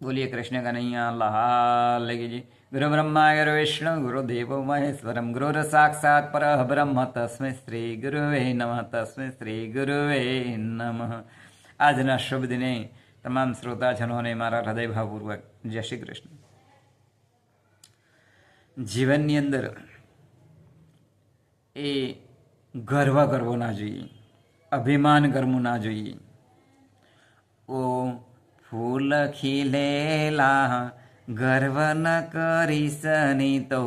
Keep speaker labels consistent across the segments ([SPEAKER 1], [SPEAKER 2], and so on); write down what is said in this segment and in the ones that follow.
[SPEAKER 1] બોલીએ કૃષ્ણ કનૈયા લાલ કી ગુરુ બ્રહ્મા ગુરુ વિષ્ણુ ગુરુ દેવો મહેશ્વરમ ગુરુર સાક્ષાત પર બ્રહ્મ તસ્મૈ શ્રી ગુરુવે નમઃ તસ્મૈ શ્રી ગુરુવે નમઃ આજના શુભ દિને તમામ શ્રોતાજનોને મારા હૃદયભાવપૂર્વક જય શ્રી કૃષ્ણ જીવનની અંદર એ ગર્વ કરવો ના જોઈએ અભિમાન કરવું ના જોઈએ ઓ ફૂલ ખીલેલા, ગર્વ ન કરીશ નહીં તો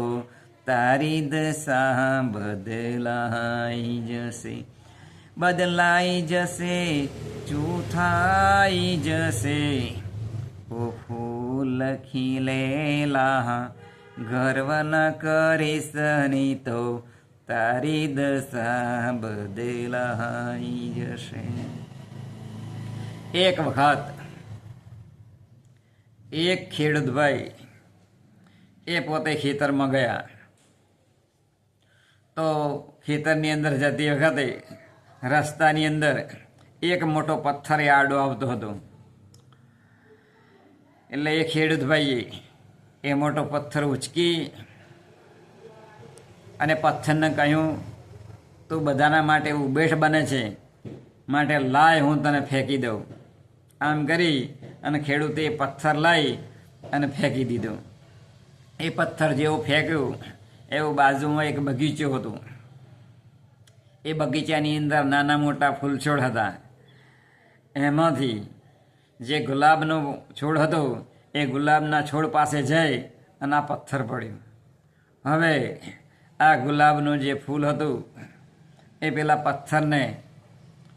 [SPEAKER 1] તારી દશા બદલાઈ જશે. બદલાઈ જશે ચૂથાઈ જશે. ઓ ફૂલ ખીલેલા, ગર્વ ન કરીશ નહીં તો તારી દશા બદલાઈ જશે. એક વખત એક ખેડૂતભાઈ એ પોતે ખેતરમાં ગયા. તો ખેતરની અંદર જતી વખતે રસ્તાની અંદર એક મોટો પથ્થર આડો આવતો હતો. એટલે એ ખેડૂતભાઈએ એ મોટો પથ્થર ઉચકી અને પથ્થરને કહ્યું, તું બધાના માટે ઉબેઠ બને છે. માટે લાય, હું તને ફેંકી દઉં. આમ કરી અને ખેડૂતે પથ્થર લાવી અને ફેંકી દીધો. એ પથ્થર જેવું ફેંક્યું, એવું બાજુમાં એક બગીચો હતો. એ બગીચાની અંદર નાના મોટા ફૂલછોડ હતા. એમાંથી જે ગુલાબનો છોડ હતો, એ ગુલાબના છોડ પાસે જઈ અને આ પથ્થર પડ્યું. હવે આ ગુલાબનું જે ફૂલ હતું, એ પેલા પથ્થરને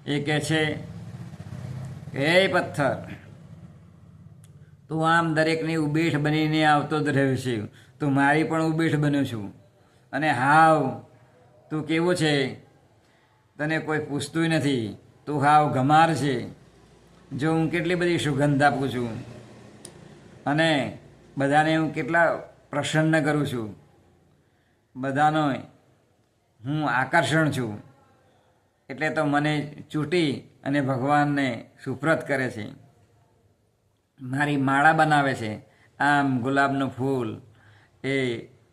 [SPEAKER 1] એ કહે છે, હે પથ્થર તું આમ દરેકની ઉબેઠ બનીને આવતો જ રહ્યો છે. તું મારી પણ ઉબેઠ બન્યો છું. અને હાવ, તું કેવો છે? તને કોઈ પૂછતું નથી. તું હાવ ગમાર છે. જો હું કેટલી બધી સુગંધ આપું છું. અને બધાને હું કેટલા પ્રસન્ન કરું છું. બધાનો હું આકર્ષણ છું. એટલે તો મને ચૂંટી અને ભગવાનને સુપ્રત કરે છે. મારી માળા બનાવે છે. આમ ગુલાબનું ફૂલ, એ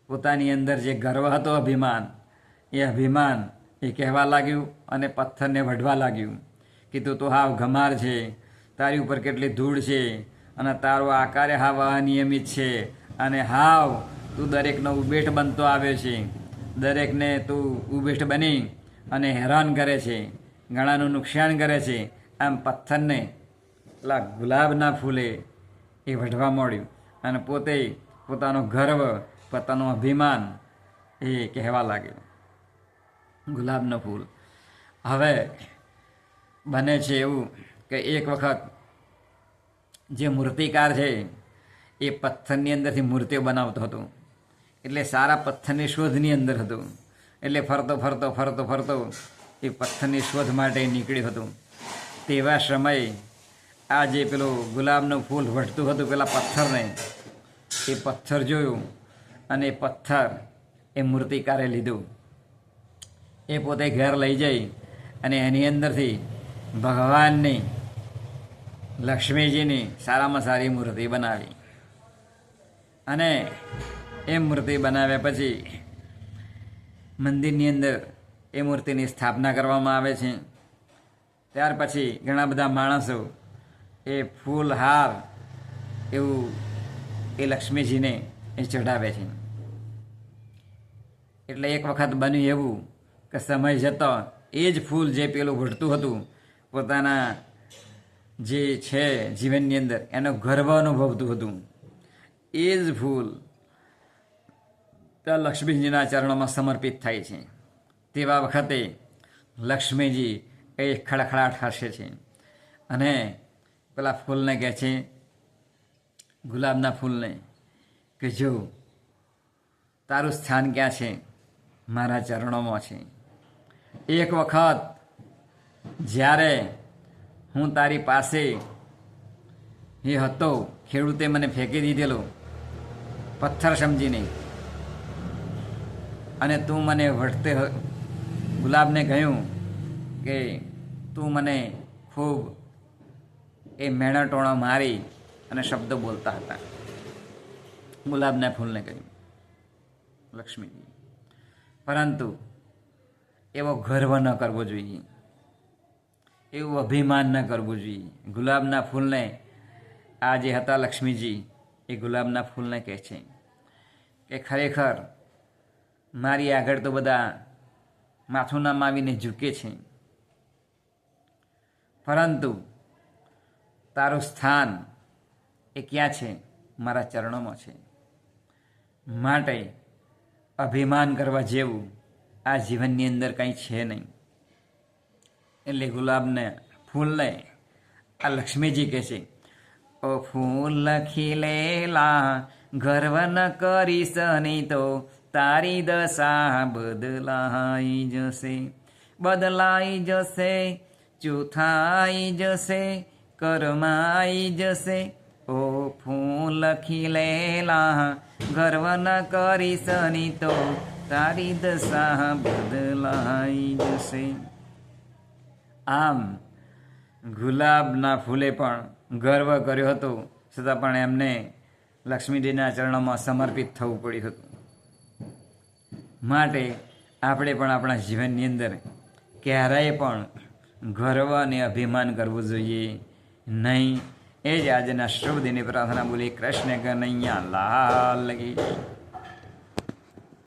[SPEAKER 1] પોતાની અંદર જે ગર્વ હતો અભિમાન, એ અભિમાન એ કહેવા લાગ્યું અને પથ્થરને વઢવા લાગ્યું. કીધું, તું હાવ ઘમાર છે, તારી ઉપર કેટલી ધૂળ છે અને તારો આકારે હાવ અનિયમિત છે અને હાવ તું દરેકનો ઉબેઠ બનતો આવ્યો છે. દરેકને તું ઉબેઠ બની અને હેરાન કરે છે, ઘણાનું નુકસાન કરે છે. આમ પથ્થરને પેલા ગુલાબના ફૂલે એ વઢવા મળ્યું. અને પોતે પોતાનો ગર્વ, પોતાનું અભિમાન એ કહેવા લાગ્યું. ગુલાબનું ફૂલ. હવે બને છે એવું કે એક વખત જે મૂર્તિકાર છે, એ પથ્થરની અંદરથી મૂર્તિઓ બનાવતો હતો. એટલે સારા પથ્થરની શોધની અંદર હતું. એટલે ફરતો ફરતો ફરતો ફરતો એ પથ્થરની શોધ માટે નીકળ્યું હતું. તેવા સમયે આ જે પેલું ગુલાબનું ફૂલ વઢતું હતું, પેલા પથ્થરને. એ પથ્થર જોયું અને એ પથ્થર એ મૂર્તિકારે લીધું. એ પોતે ઘેર લઈ જઈ અને એની અંદરથી ભગવાનની, લક્ષ્મીજીની સારામાં સારી મૂર્તિ બનાવી. અને એ મૂર્તિ બનાવ્યા પછી મંદિરની અંદર એ મૂર્તિની સ્થાપના કરવામાં આવે છે. ત્યાર પછી ઘણા બધા માણસો એ ફૂલ હાર એવું એ લક્ષ્મીજીને એ ચઢાવે છે. એટલે એક વખત બન્યું એવું કે સમય જતો એ જ ફૂલ જે પેલું ઘટતું હતું, પોતાના જે છે જીવનની અંદર, એનો ગર્વ અનુભવતું હતું. એ જ ફૂલ ત્યાં લક્ષ્મીજીના ચરણોમાં સમર્પિત થાય છે. તેવા વખતે લક્ષ્મીજી એ ખડખડાટ હસે છે. અને પેલા ફૂલને કહે છે, ગુલાબના ફૂલને. કે જો તારું સ્થાન ક્યાં છે? મારા ચરણોમાં છે. એક વખત જ્યારે હું તારી પાસે એ હતો, ખેડૂતે મને ફેંકી દીધેલો, પથ્થર સમજીને. અને તું મને વળતે ગુલાબને કહ્યું કે તું મને ખૂબ એ મેણાટોણા મારી અને શબ્દો બોલતા હતા. ગુલાબના ફૂલને કહ્યું લક્ષ્મીજી. પરંતુ એવો ગર્વ ન કરવો જોઈએ. એવું અભિમાન ન કરવું જોઈએ. ગુલાબના ફૂલને આ જે હતા લક્ષ્મીજી, એ ગુલાબના ફૂલને કહે છે કે ખરેખર મારી આગળ તો બધા માથું નામ આવીને ઝૂકે છે. પરંતુ તારું સ્થાન એ ક્યાં છે? મારા ચરણોમાં છે. માટે અભિમાન કરવા જેવું આ જીવનની અંદર કંઈ છે નહીં. એટલે ગુલાબને ફૂલને આ લક્ષ્મીજી કહે છે, ઓ ફૂલ ખીલેલા ગર્વ ન કરીશ નહીં તો તારી દશા બદલાઈ જશે બદલાઈ જશે, ચૂથાઈ જશે કરમાઈ જશે ઓ ફૂલ ખીલેલા ગર્વ ન કરી સની તો તારી દશા બદલાઈ જશે આમ ગુલાબના ફૂલે પણ ગર્વ કર્યો હતો, છતાં પણ એમને લક્ષ્મીજીના ચરણોમાં સમર્પિત થવું પડ્યું હતું. માટે આપણે પણ આપણા જીવનની અંદર ક્યારેય પણ ગર્વ અને અભિમાન કરવું જોઈએ. નહીં એ જ આજના શુભ દિને પ્રાર્થના બોલી કૃષ્ણ કનૈયા લાલ કી.